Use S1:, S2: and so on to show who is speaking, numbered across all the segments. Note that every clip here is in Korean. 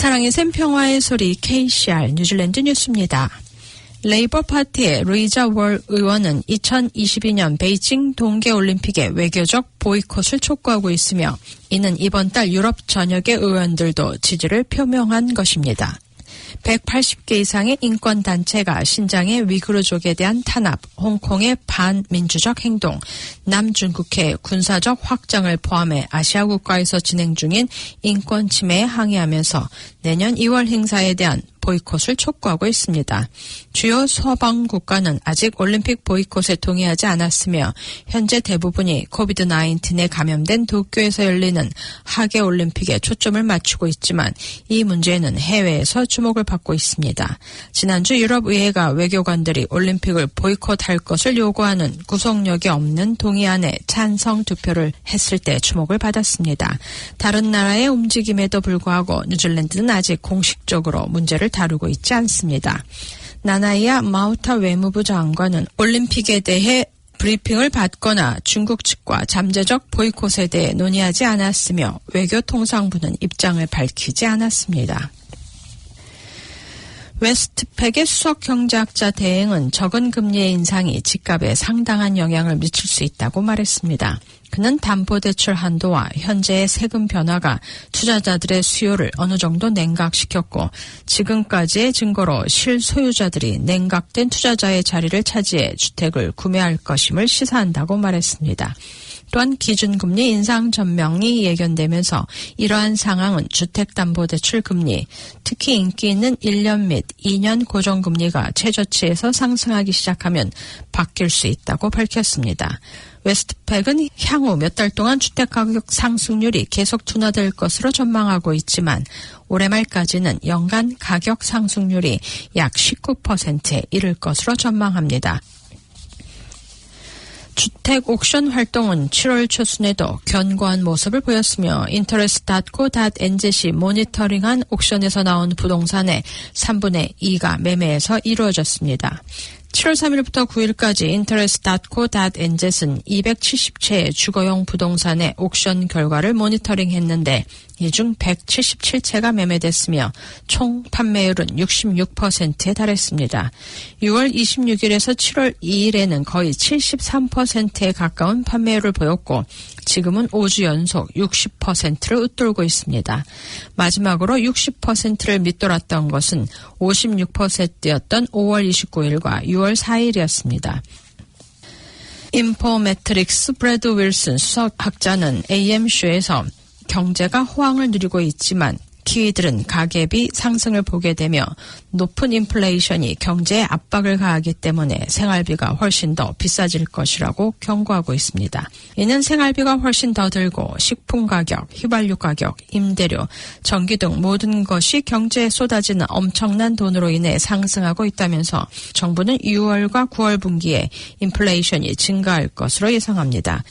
S1: 사랑의 샘 평화의 소리 KCR 뉴질랜드 뉴스입니다. 레이버 파티의 루이자 월 의원은 2022년 베이징 동계올림픽의 외교적 보이콧을 촉구하고 있으며 이는 이번 달 유럽 전역의 의원들도 지지를 표명한 것입니다. 180개 이상의 인권 단체가 신장의 위구르족에 대한 탄압, 홍콩의 반민주적 행동, 남중국해 군사적 확장을 포함해 아시아 국가에서 진행 중인 인권 침해에 항의하면서 내년 2월 행사에 대한 보이콧을 촉구하고 있습니다. 주요 서방 국가는 아직 올림픽 보이콧에 동의하지 않았으며 현재 대부분이 코비드-19에 감염된 도쿄에서 열리는 하계 올림픽에 초점을 맞추고 있지만 이 문제는 해외에서 주목을 받고 있습니다. 지난주 유럽의회가 외교관들이 올림픽을 보이콧할 것을 요구하는 구속력이 없는 동의안에 찬성 투표를 했을 때 주목을 받았습니다. 다른 나라의 움직임에도 불구하고 뉴질랜드는 아직 공식적으로 문제를 다루고 있지 않습니다. 나나이아 마우타 외무부 장관은 올림픽에 대해 브리핑을 받거나 중국 측과 잠재적 보이콧에 대해 논의하지 않았으며 외교통상부는 입장을 밝히지 않았습니다. 웨스트팩의 수석 경제학자 대행은 적은 금리의 인상이 집값에 상당한 영향을 미칠 수 있다고 말했습니다. 그는 담보대출 한도와 현재의 세금 변화가 투자자들의 수요를 어느 정도 냉각시켰고 지금까지의 증거로 실소유자들이 냉각된 투자자의 자리를 차지해 주택을 구매할 것임을 시사한다고 말했습니다. 또한 기준금리 인상 전명이 예견되면서 이러한 상황은 주택담보대출 금리, 특히 인기 있는 1년 및 2년 고정금리가 최저치에서 상승하기 시작하면 바뀔 수 있다고 밝혔습니다. 웨스트팩은 향후 몇 달 동안 주택가격 상승률이 계속 둔화될 것으로 전망하고 있지만 올해 말까지는 연간 가격 상승률이 약 19%에 이를 것으로 전망합니다. 주택 옥션 활동은 7월 초순에도 견고한 모습을 보였으며 인터레스트닷고.nz이 모니터링한 옥션에서 나온 부동산의 3분의 2가 매매에서 이루어졌습니다. 7월 3일부터 9일까지 interest.co.nz는 270채의 주거용 부동산의 옥션 결과를 모니터링했는데 이 중 177채가 매매됐으며 총 판매율은 66%에 달했습니다. 6월 26일에서 7월 2일에는 거의 73%에 가까운 판매율을 보였고 지금은 5주 연속 60%를 웃돌고 있습니다. 마지막으로 60%를 밑돌았던 것은 56%였던 5월 29일과 6월 4일이었습니다. 인포매트릭스 브래드 윌슨 수석학자는 AM쇼에서 경제가 호황을 누리고 있지만 키위들은 가계비 상승을 보게 되며 높은 인플레이션이 경제에 압박을 가하기 때문에 생활비가 훨씬 더 비싸질 것이라고 경고하고 있습니다. 이는 생활비가 훨씬 더 들고 식품 가격, 휘발유 가격, 임대료, 전기 등 모든 것이 경제에 쏟아지는 엄청난 돈으로 인해 상승하고 있다면서 정부는 6월과 9월 분기에 인플레이션이 증가할 것으로 예상합니다.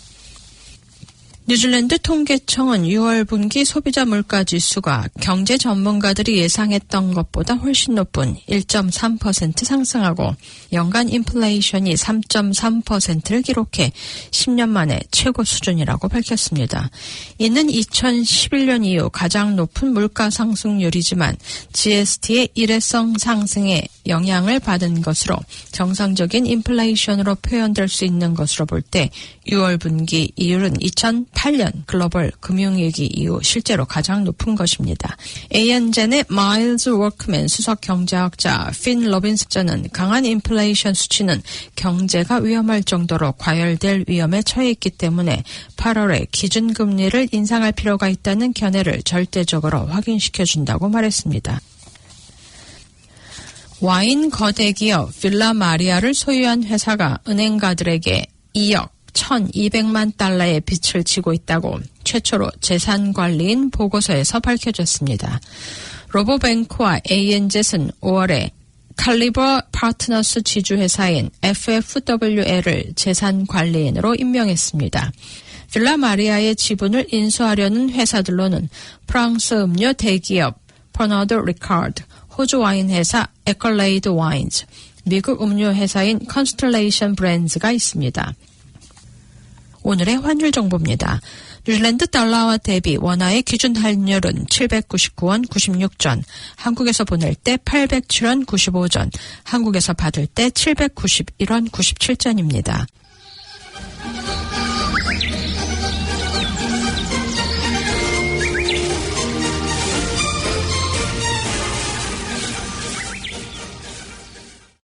S1: 뉴질랜드 통계청은 6월 분기 소비자 물가 지수가 경제 전문가들이 예상했던 것보다 훨씬 높은 1.3% 상승하고 연간 인플레이션이 3.3%를 기록해 10년 만에 최고 수준이라고 밝혔습니다. 이는 2011년 이후 가장 높은 물가 상승률이지만 GST의 일회성 상승에 영향을 받은 것으로 정상적인 인플레이션으로 표현될 수 있는 것으로 볼 때 6월 분기 이율은 2008년 글로벌 금융위기 이후 실제로 가장 높은 것입니다. AN젠의 마일즈 워크맨 수석 경제학자 핀 로빈스전은 강한 인플레이션 수치는 경제가 위험할 정도로 과열될 위험에 처해 있기 때문에 8월에 기준금리를 인상할 필요가 있다는 견해를 절대적으로 확인시켜준다고 말했습니다. 와인 거대 기업 빌라 마리아를 소유한 회사가 은행가들에게 2억 1,200만 달러의 빚을 지고 있다고 최초로 재산관리인 보고서에서 밝혀졌습니다. 로보뱅크와 ANZ는 5월에 칼리버 파트너스 지주회사인 FFWL을 재산관리인으로 임명했습니다. 빌라 마리아의 지분을 인수하려는 회사들로는 프랑스 음료 대기업 퍼너드 리카드, 호주 와인 회사 에컬레이드 와인즈, 미국 음료 회사인 컨스텔레이션 브랜드가 있습니다. 오늘의 환율 정보입니다. 뉴질랜드 달러와 대비 원화의 기준 환율은 799원 96전, 한국에서 보낼 때 807원 95전, 한국에서 받을 때 791원 97전입니다.